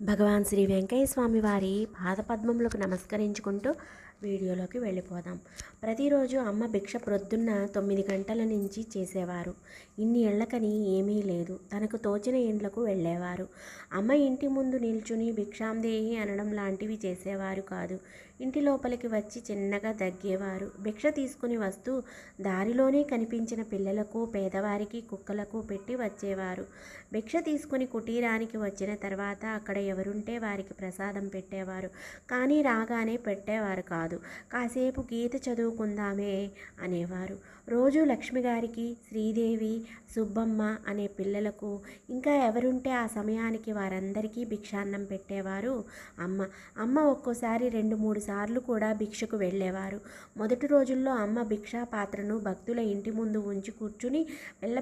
భగవాన్ శ్రీ వెంకయ్య స్వామి వారి పాదపద్మములకు నమస్కరించుకుంటూ వీడియోలోకి వెళ్ళిపోదాం. ప్రతిరోజు అమ్మ భిక్ష ప్రొద్దున్న తొమ్మిది గంటల నుంచి చేసేవారు. ఇన్ని ఏళ్ళకని ఏమీ లేదు. తనకు తోచిన ఇండ్లకు వెళ్ళేవారు. అమ్మ ఇంటి ముందు నిల్చుని భిక్షాందేహి అనడం లాంటివి చేసేవారు కాదు. ఇంటి లోపలికి వచ్చి చిన్నగా దగ్గేవారు. భిక్ష తీసుకుని వస్తూ దారిలోనే కనిపించిన పిల్లలకు పేదవారికి కుక్కలకు పెట్టి వచ్చేవారు. భిక్ష తీసుకుని కుటీరానికి వచ్చిన తర్వాత అక్కడ ఎవరుంటే వారికి ప్రసాదం పెట్టేవారు. కానీ రాగానే పెట్టేవారు కాదు. కాసేపు గీత చదువుకుందామే అనేవారు. రోజు లక్ష్మి గారికి శ్రీదేవి సుబ్బమ్మ అనే పిల్లలకు ఇంకా ఎవరుంటే ఆ సమయానికి వారందరికీ భిక్షాన్నం పెట్టేవారు అమ్మ. అమ్మ ఒక్కోసారి రెండు మూడు సార్లు కూడా భిక్షకు వెళ్ళేవారు. మొదటి రోజుల్లో అమ్మ భిక్షా పాత్రను భక్తుల ఇంటి ముందు ఉంచి కూర్చుని పిల్ల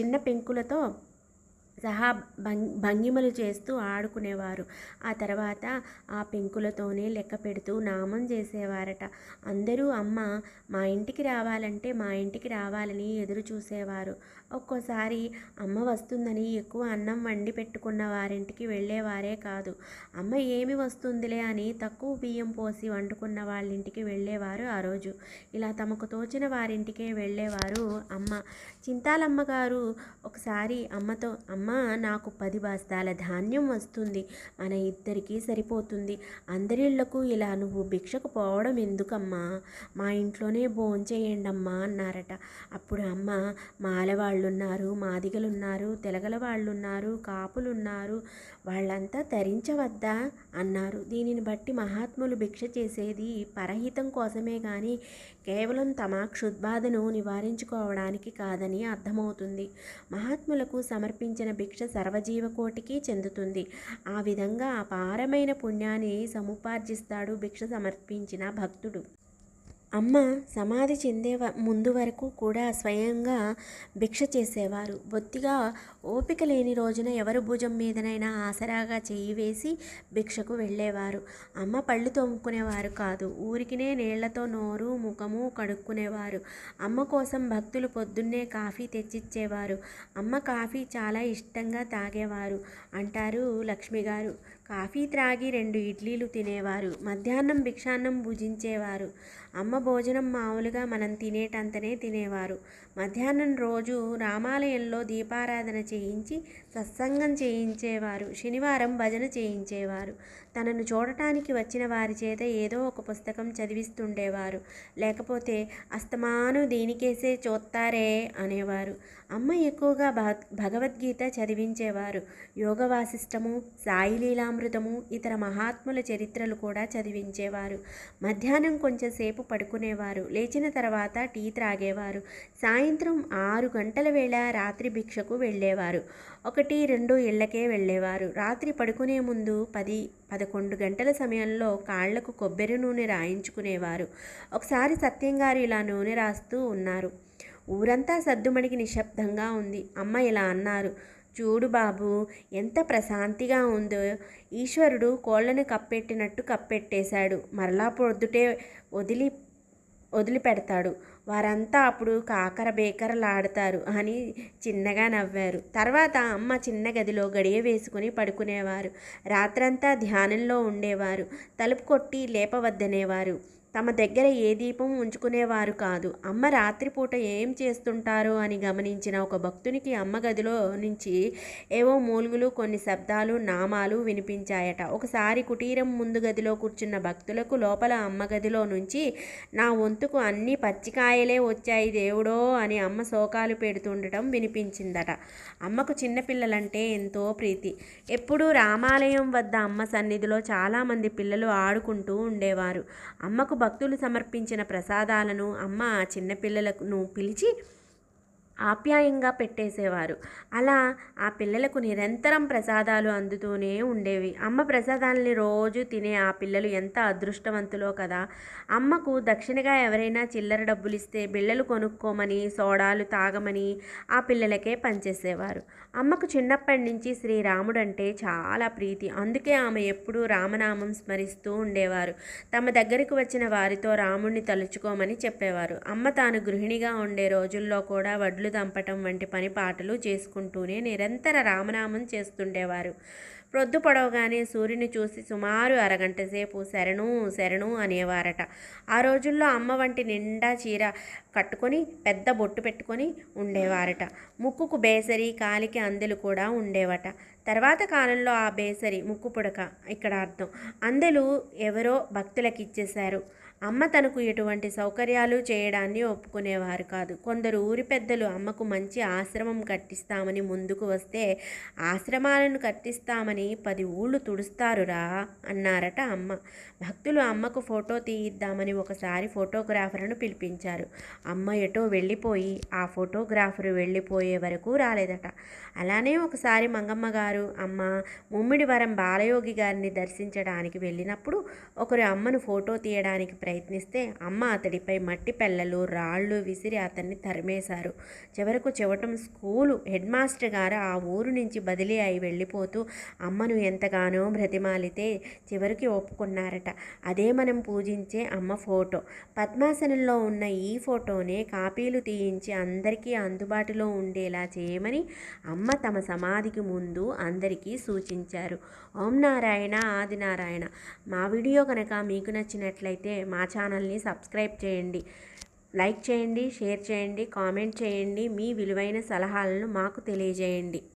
చిన్న పెంకులతో సహా భంగ్ భంగిమలు చేస్తూ ఆడుకునేవారు. ఆ తర్వాత ఆ పెంకులతోనే లెక్క పెడుతూ నామం చేసేవారట. అందరూ అమ్మ మా ఇంటికి రావాలంటే మా ఇంటికి రావాలని ఎదురు చూసేవారు. ఒక్కోసారి అమ్మ వస్తుందని ఎక్కువ అన్నం వండి పెట్టుకున్న వారింటికి వెళ్ళేవారే కాదు. అమ్మ ఏమి వస్తుందిలే అని తక్కువ బియ్యం పోసి వండుకున్న వాళ్ళింటికి వెళ్ళేవారు ఆ రోజు. ఇలా తమకు తోచిన వారింటికే వెళ్ళేవారు అమ్మ. చింతాలమ్మ గారు ఒకసారి అమ్మతో అమ్మ నాకు పది బస్తాల ధాన్యం వస్తుంది. మన ఇద్దరికీ సరిపోతుంది. అందరిళ్ళకు ఇలా నువ్వు భిక్షకు పోవడం ఎందుకమ్మా? మా ఇంట్లోనే భోంచేయండమ్మా అన్నారట. అప్పుడు అమ్మ మాలవాళ్ళున్నారు మాదిగలున్నారు తెలగల వాళ్ళున్నారు కాపులున్నారు. వాళ్ళంతా తరించవద్దా? అన్నారు. దీనిని బట్టి మహాత్ములు భిక్ష చేసేది పరహితం కోసమే కానీ కేవలం తమ క్షుద్బాధను నివారించుకోవడానికి కాదని అర్థమవుతుంది. మహాత్ములకు సమర్పించిన భిక్ష సర్వజీవకోటికి చెందుతుంది. ఆ విధంగా అపారమైన పుణ్యాన్ని సముపార్జిస్తాడు భిక్ష సమర్పించిన భక్తుడు. అమ్మ సమాధి చెందే వ- ముందు వరకు కూడా స్వయంగా భిక్ష చేసేవారు. బొత్తిగా ఓపిక లేని రోజున ఎవరు భుజం మీదనైనా ఆసరాగా చేయి వేసి భిక్షకు వెళ్ళేవారు. అమ్మ పళ్ళు తోముకునేవారు కాదు ఊరికినే నీళ్ళతో నోరు ముఖము కడుక్కునేవారు. అమ్మ కోసం భక్తులు పొద్దున్నే కాఫీ తెచ్చిచ్చేవారు. అమ్మ కాఫీ చాలా ఇష్టంగా తాగేవారు అంటారు లక్ష్మి గారు. కాఫీ త్రాగి రెండు ఇడ్లీలు తినేవారు. మధ్యాహ్నం భిక్షాన్నం భుజించేవారు. అమ్మ భోజనం మామూలుగా మనం తినేటంతనే తినేవారు. మధ్యాహ్నం రోజు రామాలయంలో దీపారాధన చేయించి సత్సంగం చేయించేవారు. శనివారం భజన చేయించేవారు. తనను చూడటానికి వచ్చిన వారి చేత ఏదో ఒక పుస్తకం చదివిస్తుండేవారు. లేకపోతే అస్తమాను దీనికేసే చూస్తారే అనేవారు. అమ్మ ఎక్కువగా భగవద్గీత చదివించేవారు. యోగ వాసిష్టము సాయి లీలామృతము ఇతర మహాత్ముల చరిత్రలు కూడా చదివించేవారు. మధ్యాహ్నం కొంచెంసేపు పడుకు పడుకునేవారు. లేచిన తర్వాత టీ త్రాగేవారు. సాయంత్రం ఆరు గంటల వేళ రాత్రి భిక్షకు వెళ్ళేవారు. ఒకటి రెండు ఇళ్ళకే వెళ్ళేవారు. రాత్రి పడుకునే ముందు పది పదకొండు గంటల సమయంలో కాళ్ళకు కొబ్బరి నూనె రాయించుకునేవారు. ఒకసారి సత్యం గారు ఇలా నూనె రాస్తూ ఉన్నారు. ఊరంతా సద్దుమణికి నిశ్శబ్దంగా ఉంది. అమ్మ ఇలా అన్నారు. చూడు బాబు ఎంత ప్రశాంతిగా ఉందో. ఈశ్వరుడు కోళ్ళను కప్పెట్టినట్టు కప్పెట్టేశాడు. మరలా పొద్దుటే వదిలి వదిలిపెడతాడు. వారంతా అప్పుడు కాకర బేకరలాడతారు అని చిన్నగా నవ్వారు. తర్వాత అమ్మ చిన్న గదిలో గడియ వేసుకుని పడుకునేవారు. రాత్రంతా ధ్యానంలో ఉండేవారు. తలుపు కొట్టి లేపవద్దనేవారు తమ దగ్గర ఏ దీపం ఉంచుకునేవారు కాదు. అమ్మ రాత్రిపూట ఏం చేస్తుంటారో అని గమనించిన ఒక భక్తునికి అమ్మ గదిలో నుంచి ఏవో మూలుగులు కొన్ని శబ్దాలు నామాలు వినిపించాయట. ఒకసారి కుటీరం ముందు గదిలో కూర్చున్న భక్తులకు లోపల అమ్మ గదిలో నుంచి నా వంతుకు అన్ని పచ్చికాయలే వచ్చాయి దేవుడో అని అమ్మ శోకాలు పెడుతుండటం వినిపించిందట. అమ్మకు చిన్నపిల్లలంటే ఎంతో ప్రీతి. ఎప్పుడూ రామాలయం వద్ద అమ్మ సన్నిధిలో చాలామంది పిల్లలు ఆడుకుంటూ ఉండేవారు. అమ్మకు భక్తులు సమర్పించిన ప్రసాదాలను అమ్మ ఆ చిన్నపిల్లలను పిలిచి ఆప్యాయంగా పెట్టేసేవారు. అలా ఆ పిల్లలకు నిరంతరం ప్రసాదాలు అందుతూనే ఉండేవి. అమ్మ ప్రసాదాలని రోజు తినే ఆ పిల్లలు ఎంత అదృష్టవంతులో కదా! అమ్మకు దక్షిణగా ఎవరైనా చిల్లర డబ్బులు ఇస్తే బిళ్ళలు కొనుక్కోమని సోడాలు తాగమని ఆ పిల్లలకే పంచేసేవారు అమ్మకు చిన్నప్పటి నుంచి శ్రీరాముడు అంటే చాలా ప్రీతి. అందుకే ఆమె ఎప్పుడూ రామనామం స్మరిస్తూ ఉండేవారు. తమ దగ్గరికి వచ్చిన వారితో రాముణ్ణి తలుచుకోమని చెప్పేవారు. అమ్మ తాను గృహిణిగా ఉండే రోజుల్లో కూడా వడ్లు దంపటం వంటి పని పాటలు చేసుకుంటూనే నిరంతర రామనామం చేస్తుండేవారు. ప్రొద్దు పొడవగానే సూర్యుని చూసి సుమారు అరగంట సేపు శరణు శరణు అనేవారట. ఆ రోజుల్లో అమ్మ వంటి నిండా చీర కట్టుకొని పెద్ద బొట్టు పెట్టుకొని ఉండేవారట. ముక్కుకు బేసరి కాలికి అందెలు కూడా ఉండేవట. తర్వాత కాలంలో ఆ బేసరి ముక్కు పుడక ఇక్కడ అర్థం అందెలు ఎవరో భక్తులకు ఇచ్చేశారు అమ్మ తనకు ఎటువంటి సౌకర్యాలు చేయడాన్ని ఒప్పుకునేవారు కాదు. కొందరు ఊరి పెద్దలు అమ్మకు మంచి ఆశ్రమం కట్టిస్తామని ముందుకు వస్తే ఆశ్రమాలను కట్టిస్తామని పది ఊళ్ళు తుడుస్తారురా అన్నారట అమ్మ. భక్తులు అమ్మకు ఫోటో తీయిద్దామని ఒకసారి ఫోటోగ్రాఫర్ను పిలిపించారు. అమ్మ ఎటో వెళ్ళిపోయి ఆ ఫోటోగ్రాఫర్ వెళ్ళిపోయే వరకు రాలేదట. అలానే ఒకసారి మంగమ్మ గారు అమ్మ ముమ్మిడివరం బాలయోగి గారిని దర్శించడానికి వెళ్ళినప్పుడు ఒకరు అమ్మను ఫోటో తీయడానికి ప్రయత్నిస్తే అమ్మ అతడిపై మట్టి పెళ్ళలు రాళ్ళు విసిరి అతన్ని తరిమేశారు. చివరకు చివటం స్కూలు హెడ్ మాస్టర్ గారు ఆ ఊరు నుంచి బదిలీ అయి వెళ్ళిపోతూ అమ్మను ఎంతగానో బ్రతిమాలితే చివరికి ఒప్పుకున్నారట. అదే మనం పూజించే అమ్మ ఫోటో. పద్మాసనంలో ఉన్న ఈ ఫోటోనే కాపీలు తీయించి అందరికీ అందుబాటులో ఉండేలా చేయమని అమ్మ తమ సమాధికి ముందు అందరికీ సూచించారు. ఓం నారాయణ ఆదినారాయణ మా వీడియో కనుక మీకు నచ్చినట్లయితే మా నా ఛానల్ని సబ్స్క్రైబ్ చేయండి. లైక్ చేయండి షేర్ చేయండి కామెంట్ చేయండి. మీ విలువైన సలహాలను మాకు తెలియజేయండి.